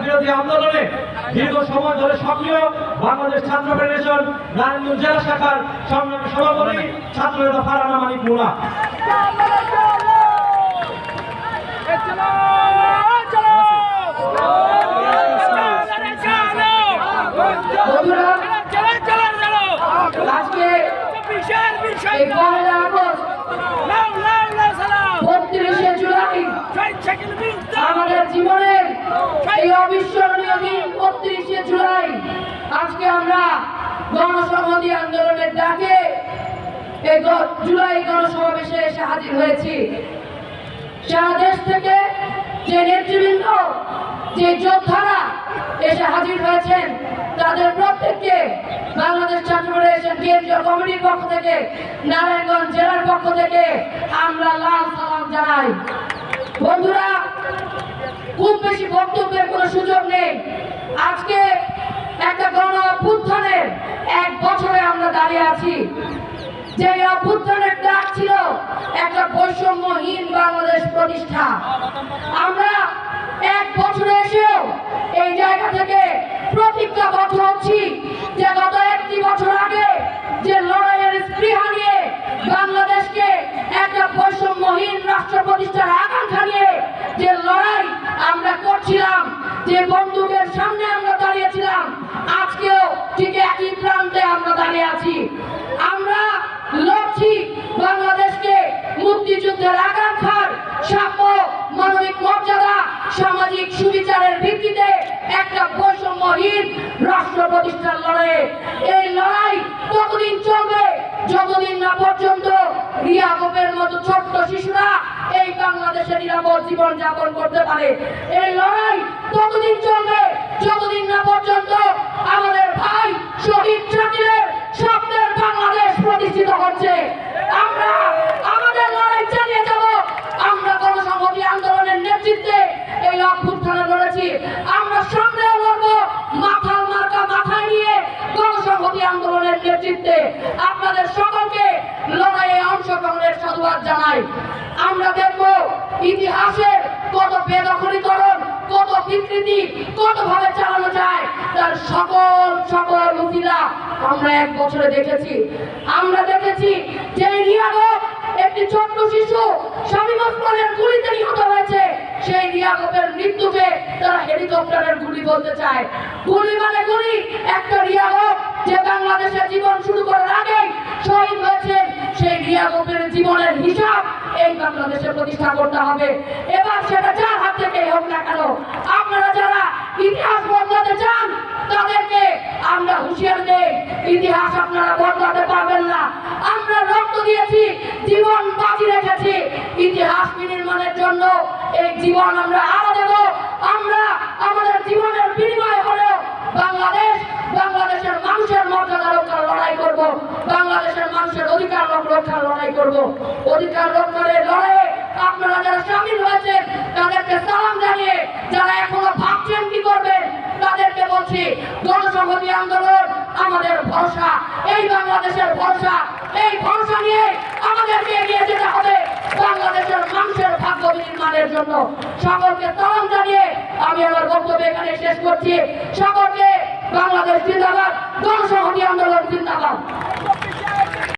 বিরোধী আন্দোলনে। দীর্ঘ সময় ধরে সক্রিয় বাংলাদেশ ছাত্র ফেডারেশন নারায়ণগঞ্জ জেলা শাখার সংগ্রামী সভাপতি ছাত্র নেতা ফারানা মানিক আজকে এই পহেলা আগস্ট বত্রিশে জুলাই আমাদের জীবনের এই অবিস্মরণীয় দিন বত্রিশে জুলাই আজকে আমরা গণসংহতি আন্দোলনের ডাকে এই জুলাই গণসমাবেশে এসে হাজির হয়েছি। সারা দেশ থেকে যে নেতৃবৃন্দ, যে যোদ্ধারা এসে হাজির হয়েছেন, তাদের প্রত্যেককে বাংলাদেশ ছাত্র ফেডারেশন কেন্দ্রীয় কমিটির পক্ষ থেকে, নারায়ণগঞ্জ জেলার পক্ষ থেকে আমরা লাল সালাম জানাই। বন্ধুরা খুব বেশি বক্তব্যের কোনো সুযোগ নেই আজকে একটা গণ অভ্যুত্থানের এক বছরে আমরা দাঁড়িয়ে আছি। যে অভ্যুত্থানের ডাক ছিল একটা বৈষম্যহীন বাংলাদেশ প্রতিষ্ঠা। আমরা এক বছরে এসেও এই জায়গা থেকে প্রতিজ্ঞাবদ্ধ হচ্ছি যে গত একটি বছর প্রান্তে আমরা দাঁড়িয়ে আছি। আমরা লড়ছি বাংলাদেশকে মুক্তিযুদ্ধের আকাঙ্ক্ষার সাম্য মানবিক মর্যাদা, সামাজিক সুবিচারের ভিত্তিতে একটা বৈষম্যহীন রাষ্ট্র প্রতিষ্ঠার লড়াই এই লড়াই ততদিন চলবে, যতদিন না পর্যন্ত রিয়া গোপের মতো ছোট্ট শিশুরা এই বাংলাদেশে নিরাপদ জীবন যাপন করতে পারে। এই লড়াই ততদিন চলবে, যতদিন না পর্যন্ত আমাদের ভাই নেতৃত্বে আপনাদের সকলকে লড়াইয়ে অংশগ্রহণের সাধুবাদ জানাই। আমরা দেখব ইতিহাসের কত বেদখলীকরণ, কত বিকৃতি কত ভাবে চালানো যায়, তার সকল সকল উচিলা আমরা এক বছরে দেখেছি। আমরা দেখেছি যে রিয়াগত একটি ছোট্ট শিশু স্বামী ওসমানের গুলিতে নিহত হয়েছে। সেই রিয়াগতের মৃত্যুকে তারা হেলিকপ্টারের গুলি বলতে চায়। গুলি যে বাংলাদেশে জীবন শুরু করার আগেই শহীদ হয়েছেন সেই রিয়াগতের জীবনের হিসাব এই বাংলাদেশে প্রতিষ্ঠা করতে হবে। এবার সেটা যার হাত থেকে হোক না কেন, আপনারা যারা ইতিহাস বদলাতে চান, তাদেরকে আমরা হুঁশিয়ার দেই, ইতিহাস আপনারা বদলাতে পারবেন না। আমরা রক্ত দিয়েছি, জীবন বাজি রেখেছি। ইতিহাস বিনির্মাণের জন্য এই জীবন আমরা আমাদের জীবনের বিনিময় হলেও বাংলাদেশ বাংলাদেশের মানুষের মর্যাদা রক্ষার লড়াই করব বাংলাদেশের মানুষের রক্ষার লড়াই করব। অধিকার রক্ষার এই লড়াইয়ে আপনারা যারা সামিল হয়েছেন, তাদেরকে সালাম জানিয়ে যারা এখনও ভাবছেন কি করবেন, তাদেরকে বলছি, গণসংহতি আন্দোলন আমাদের ভরসা, এই বাংলাদেশের ভরসা, এই ভরসা নিয়ে আমাদেরকে এগিয়ে যেতে হবে বাংলাদেশের মানুষের ভাগ্য নির্মাণের জন্য। সকলকে সালাম জানিয়ে আমি আমার বক্তব্য এখানে শেষ করছি। সকলকে বাংলাদেশ জিন্দাবাদ, গণসংহতি আন্দোলন জিন্দাবাদ।